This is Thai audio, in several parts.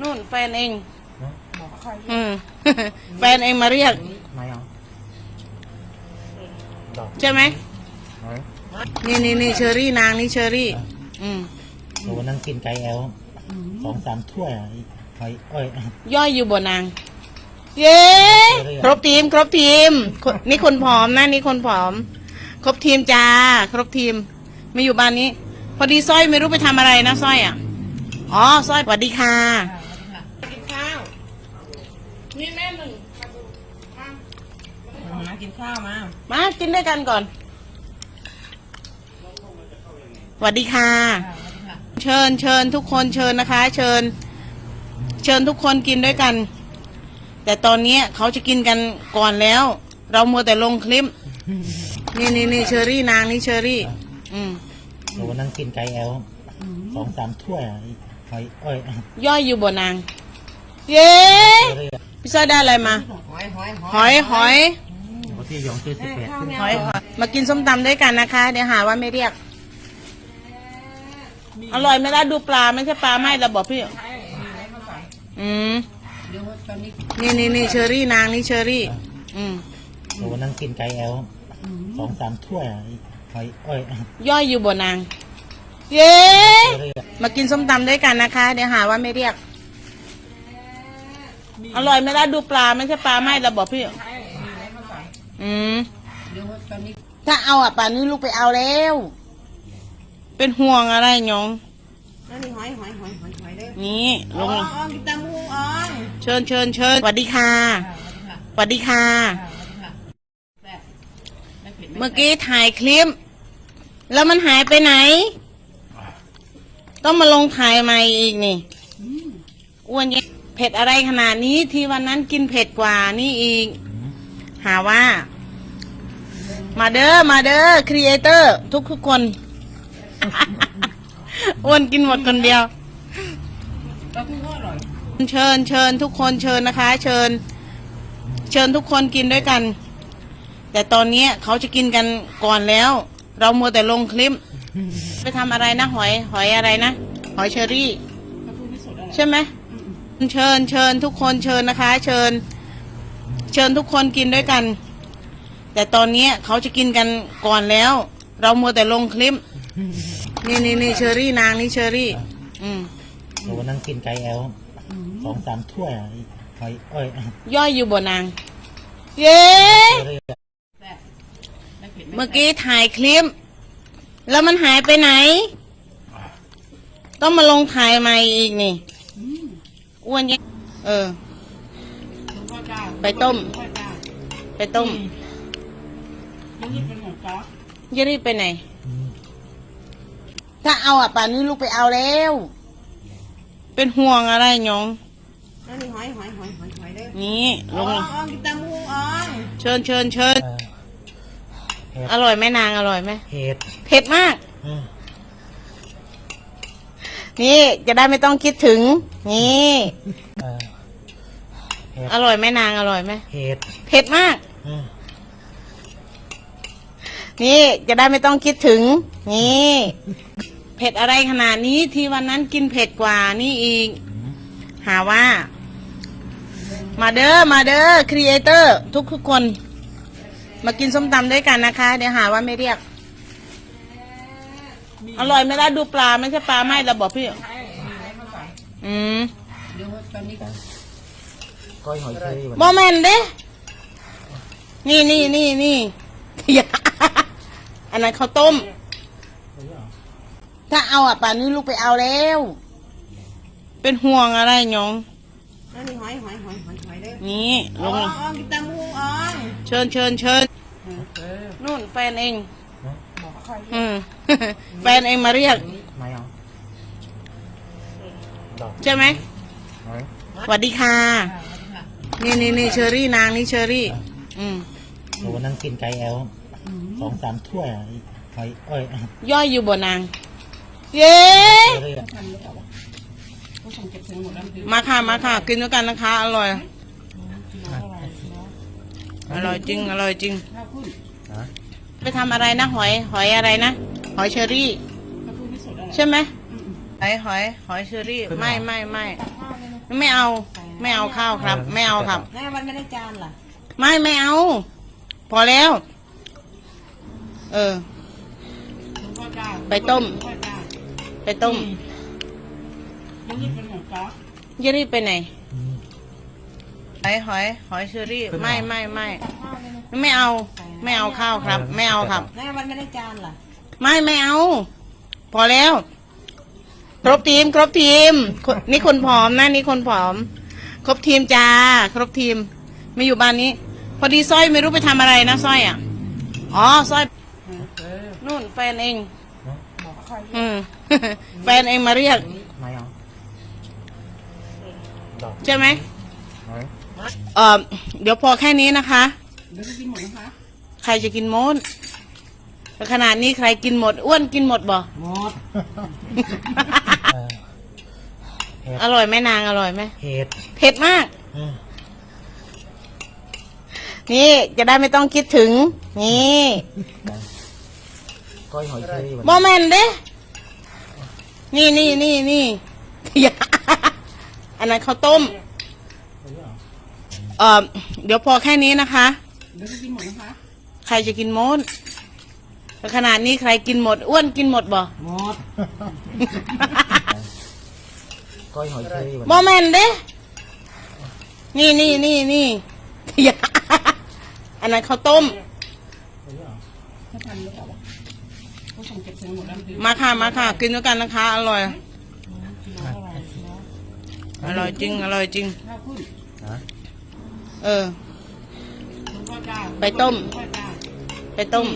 นู่นแฟนเองเนอะอืมแฟนเองมาเรียกไม่เอาดอกใช่ไหมไหนนี่นี่นี่เชอรี่นางนี่เชอรี่ อืมหนูวันนั่งกินไก่แอลสองสามถ้วยอะหอยเอ้ยย่อยอยู่บนนาง เย้ครบทีม ครบทีมคนนี่คนผอมนะนี่คนผอม ครบทีมจ้า ครบทีม ไม่อยู่บ้านนี้ พอดีสร้อยไม่รู้ไปทำอะไรนะสร้อยอะ อ๋อสร้อยสวัสดีค่ะ กินข้าว นี่แม่หนึ่งมากินข้าวมา มากินด้วยกันก่อนสวัสดีค่ะ เชิญเชิญทุกคนเชิญนะคะ เชิญ เชิญทุกคนกินด้วยกัน แต่ตอนนี้เขาจะกินกันก่อนแล้ว เรามัวแต่ลงคลิป นี่นี่นี่เชอรี่นางนี่เชอรี่ อืมหนูวันนั่งกินไก่แอลสองสามถ้วยอะ หอยเอ้ยย่อยอยู่บนนาง เย้พี่ซอยได้อะไรมา หอยหอยหอยหอยโอ้ที่ยองซื้อสิบแปดขึ้นหอยหอยมากินส้มตำด้วยกันนะคะ เดี๋ยวหาว่าไม่เรียก อร่อยไหมล่ะดูปลาไม่ใช่ปลาไหมเราบอกพี่อืมเดี๋ยวตอนนี้นี่นี่นี่เชอรี่นางนี่เชอรี่ อืมหนูวันนั่งกินไก่แอลสองสามถ้วยอะหอยเอ้ยย่อยอยู่บนนาง เย้ มากินส้มตำด้วยกันนะคะ เดี๋ยวหาว่าไม่เรียก อร่อยไหมล่ะดูปลาไม่ใช่ปลาไหมเราบอกพี่ อืมเดี๋ยวตอนนี้ถ้าเอาอะป่านนี้ลูกไปเอาแล้ว เป็นห่วงอะไรหยองนั่นนี่หอยหอยหอยหอยหอยเด้อนี่ลอ๋องอ๋อกินตามหูอ๋อเชิญเชิญเชิญสวัสดีค่ะสวัสดีค่ะแบบไม่เผ็ดเมื่อกี้ถ่ายคลิป แล้วมันหายไปไหน ต้องมาลงถ่ายใหม่อีกนี่อ้วนยังเผ็ดอะไรขนาดนี้ที่วันนั้นกินเผ็ดกว่านี่อีก หาว่า มาเด้อมาเด้อครีเอเตอร์ ทุกทุกคน อ้วนกินหมดคนเดียวเชิญเชิญทุกคนเชิญนะคะ เชิญ เชิญทุกคนกินด้วยกัน แต่ตอนนี้เขาจะกินกันก่อนแล้ว เรามัวแต่ลงคลิป ไปทำอะไรนะ หอยหอยอะไรนะ หอยเชอรี่ปลาทูไม่สดอร่อยใช่ไหมเชิญเชิญทุกคนเชิญนะคะ เชิญ เชิญทุกคนกินด้วยกัน แต่ตอนนี้เขาจะกินกันก่อนแล้ว เรามัวแต่ลงคลิป นี่นี่นี่เชอรี่นางนี่เชอรี่ อืมหนูวันนั่งกินไก่แอลสองสามถ้วยอะหอยเอ้ยย่อยอยู่บนนาง เย้แบบไม่เผ็ดเมื่อกี้ถ่ายคลิป แล้วมันหายไปไหน ต้องมาลงถ่ายใหม่อีกนี่อ้วนยังเออ ไปต้ม ไปต้มยังนี่เป็นหมูกรอบจะรีบไปไหน ถ้าเอาอะป่านนี้ลูกไปเอาแล้ว เป็นห่วงอะไรหยองนั่นนี่หอยหอยหอยหอยหอยเด้อนี่ลอ๋องอ๋อกินตามหูอ๋อเชิญเชิญเชิญเห็ด อร่อยไหมนางอร่อยไหมเห็ดเผ็ดมาก อืมนี่จะได้ไม่ต้องคิดถึง นี่ เออเห็ดอร่อยไหมนางอร่อยไหมเห็ดเผ็ดมาก อืมนี่จะได้ไม่ต้องคิดถึง นี่เผ็ดอะไรขนาดนี้ที่วันนั้นกินเผ็ดกว่านี่อีก หาว่า มาเด้อมาเด้อครีเอเตอร์ทุกทุกๆคน มากินส้มตำด้วยกันนะคะ เดี๋ยวหาว่าไม่เรียก อร่อยไหมล่ะดูปลาไม่ใช่ปลาไหมเราบอกพี่อืมเดี๋ยวตอนนี้ก้อยหอยเชอรี่โมเมนเด้ นี่นี่นี่นี่อันนั้นข้าวต้ม ถ้าเอาอะป่านนี้ลูกไปเอาแล้ว เป็นห่วงอะไรยอง นั่นนี่หอยหอยหอยหอยหอยเด้อนี่ลอ๋องอ๋อกินตามหูอ๋อเชิญเชิญเชิญนู่นแฟนเองอืม แฟนเองมาเรียก ไม่เอาดอกใช่ไหมหอยสวัสดีค่ะ นี่นี่นี่เชอรี่นางนี่เชอรี่ อืมหนูวันนั่งกินไก่แอลสองสามถ้วยอะหอยเอ้ยย่อยอยู่บนนาง เย้เขาส่งเก็บถุงห มดแล้วคือมาค่ะมาค่ะ กินด้วยกันนะคะ อร่อย อร่อยจริง อร่อยจริงข้าวขึ้นฮะไปทำอะไรนะ หอย หอยอะไรนะ หอยเชอรี่ปลาทูไม่สดอร่อยใช่ไหมหอยหอย หอยเชอรี่ ไม่ไม่ไม่ไม่เอา ไม่เอาข้าวครับ ไม่เอาครับแม่วันไม่ได้จานล่ะไม่ไม่เอา พอแล้ว เออ ไปต้ม ไปต้ม ยังนี่เป็นหมูจ้าเยรี่ไปไหนหอยหอยหอยเชอรี่ไม่ไม่ไม่ไม่เอา ไม่เอาข้าวครับ ไม่เอาครับ แม่วันไม่ได้จานล่ะไม่ไม่เอา พอแล้ว ครบทีม ครบทีมคนนี่คนผอมนะนี่คนผอม ครบทีมจ้า ครบทีมไม่อยู่บ้านนี้ พอดีสร้อยไม่รู้ไปทำอะไรนะสร้อยอะอ๋อสร้อยนู่นแฟนเองอืม แฟนเองมาเรียกไม่เอาดอก ใช่ไหมหอยเออเดี๋ยวพอแค่นี้นะคะเดี๋ยวจะกินหมดนะคะใครจะกินหมดแต่ขนาดนี้ใครกินหมด อ้วนกินหมดบ่หมดเออเห็ดอร่อยไหมนางอร่อยไหมเห็ดเผ็ดมากเออนี่จะได้ไม่ต้องคิดถึง นี่ก้อยหอยเชอรี่โมเมนต์เด้ นี่นี่นี่นี่อย่า อันนั้นข้าวต้ม เออเดี๋ยวพอแค่นี้นะคะ เดี๋ยวจะกินหมดนะคะใครจะกินหมดแต่ขนาดนี้ใครกินหมด อ้วนกินหมดบ่ หมดก้อยหอยเชอรี่โมเมนต์เด้ นี่นี่นี่นี่อย่าอันนั้นข้าวต้มเขาทำหรือเปล่าวะเขาส่งเก็บเสียงหมดแล้วคือมาค่ะ มาค่ะ กินด้วยกันนะคะ อร่อย อร่อยจริง อร่อยจริงข้าวขึ้นนะเออมันก็ได้ไปต้มก็ได้ไปต้ม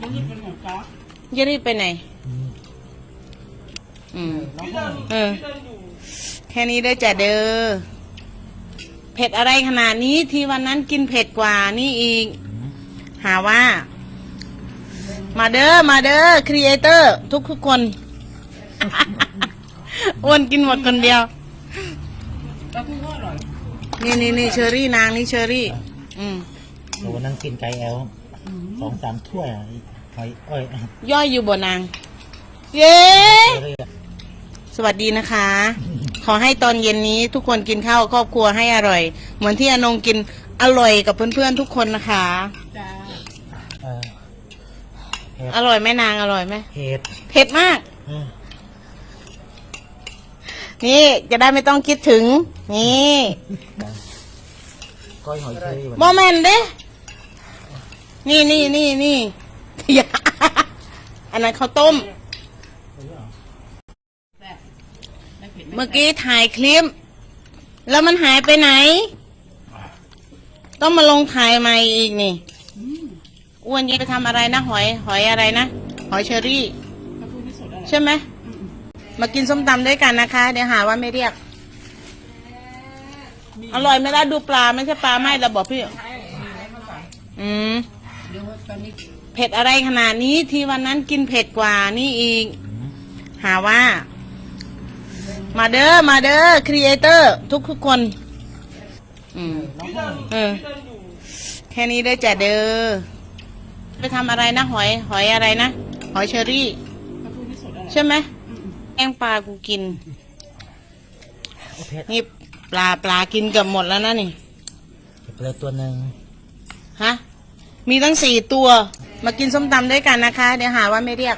ยังนี่เป็นหมูจ้าเยรี่ไปไหนอืมอืม เออ แค่นี้ได้อจ้ะเด้อ เผ็ดอะไรขนาดนี้ที่วันนั้นกินเผ็ดกว่านี่อีกอืมหาว่า มาเด้อ มาเด้อ ครีเอเตอร์ ทุกทุกๆคน อ้วนกินหมดคนเดียวแล้วคือก็อร่อยนี่นี่นี่เชอรี่นางนี่เชอรี่ อืมเดี๋ยววันนั้นกินไก่แอลสองสามถ้วยอะหอยอ้อยย่อยอยู่บ่นาง เย้เชอรี่อะสวัสดีนะคะ ขอให้ตอนเย็นนี้ทุกคนกินข้าวครอบครัวให้อร่อย เหมือนที่อนงกินอร่อยกับเพื่อนๆทุกคนนะคะจ้าเออเห็ดอร่อยไหมนางอร่อยไหมเห็ดเผ็ดมากเออ นี่จะได้ไม่ต้องคิดถึง นี่ก้อยหอยเชอรี่โมเมนต์เด้ นี่นี่นี่นี่อย่าอันนั้นข้าวต้ม เมื่อกี้ถ่ายคลิป แล้วมันหายไปไหน ต้องมาลงถ่ายใหม่อีกนี่อ้วนยังไปทำอะไรนะ หอย หอยอะไรนะ หอยเชอรี่ ใช่ไหม มากินส้มตำด้วยกันนะคะ เดี๋ยวหาว่าไม่เรียก อร่อยไหมล่ะดูปลาไม่ใช่ปลาไหมเราบอกพี่ อืมเดี๋ยวตอนนี้เผ็ดอะไรขนาดนี้ที่วันนั้นกินเผ็ดกว่านี่อีกอืมหาว่า มาเด้อมาเด้อครีเอเตอร์ ทุกทุกๆคน อืมเออ แค่นี้ได้อจ้ะเด้อไปทำอะไรนะ หอย หอยอะไรนะ หอยเชอรี่ข้าวขึ้นที่สุดอะไรใช่ไหม แกงปลากูกินเอาเผ็ดนี่ปลาปลากินเกือบหมดแล้วนะนี่ เก็บไปเลยตัวหนึ่งฮะ มีตั้งสี่ตัว มากินส้มตำด้วยกันนะคะ เดี๋ยวหาว่าไม่เรียก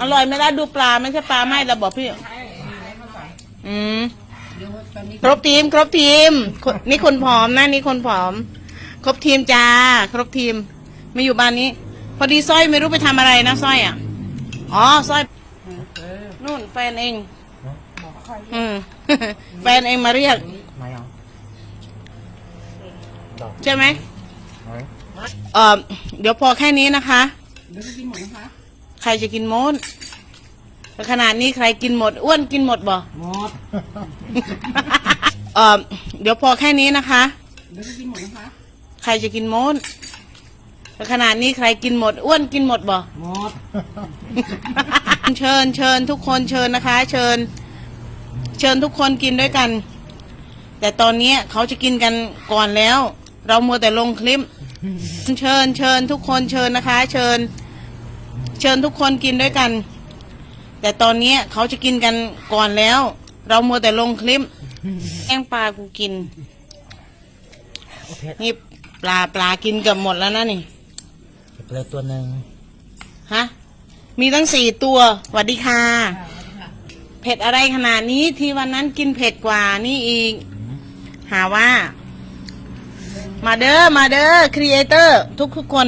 อร่อยไหมล่ะดูปลาไม่ใช่ปลาไหมเราบอกพี่ อืมเดี๋ยวตอนนี้ครบทีม ครบทีมคนนี่คนผอมนะนี่คนผอม ครบทีมจ้า ครบทีม ไม่อยู่บ้านนี้ พอดีสร้อยไม่รู้ไปทำอะไรนะสร้อยอะ อ๋อสร้อยเออนู่นแฟนเองเนอะบอกใครอืมแฟนเองมาเรียกไม่เอาดอกใช่ไหมหอยเออเดี๋ยวพอแค่นี้นะคะเดี๋ยวจะกินหมดนะคะใครจะกินหมดแต่ขนาดนี้ใครกินหมด อ้วนกินหมดบ่หมดเออเดี๋ยวพอแค่นี้นะคะเดี๋ยวจะกินหมดนะคะใครจะกินหมดแต่ ขนาดนี้ใครกินหมด อ้วนกินหมดบ่ หมด เชิญเชิญทุกคนเชิญนะคะ เชิญ เชิญทุกคนกินด้วยกัน แต่ตอนนี้เขาจะกินกันก่อนแล้ว เรามัวแต่ลงคลิป เชิญเชิญทุกคนเชิญนะคะ เชิญ เชิญทุกคนกินด้วยกัน แต่ตอนเนี้ยเขาจะกินกันก่อนแล้ว เรามัวแต่ลงคลิปแกงปลากูกินโอเคนี่ปลาปลากินเกือบหมดแล้วนะนี่ เก็บเลยตัวหนึ่งฮะมีตั้งสี่ตัวสวัสดีค่ะ เผ็ดอะไรขนาดนี้ที่วันนั้นกินเผ็ดกว่านี่อีก หาว่า มาเด้อมาเด้อครีเอเตอร์ทุกทุกๆคน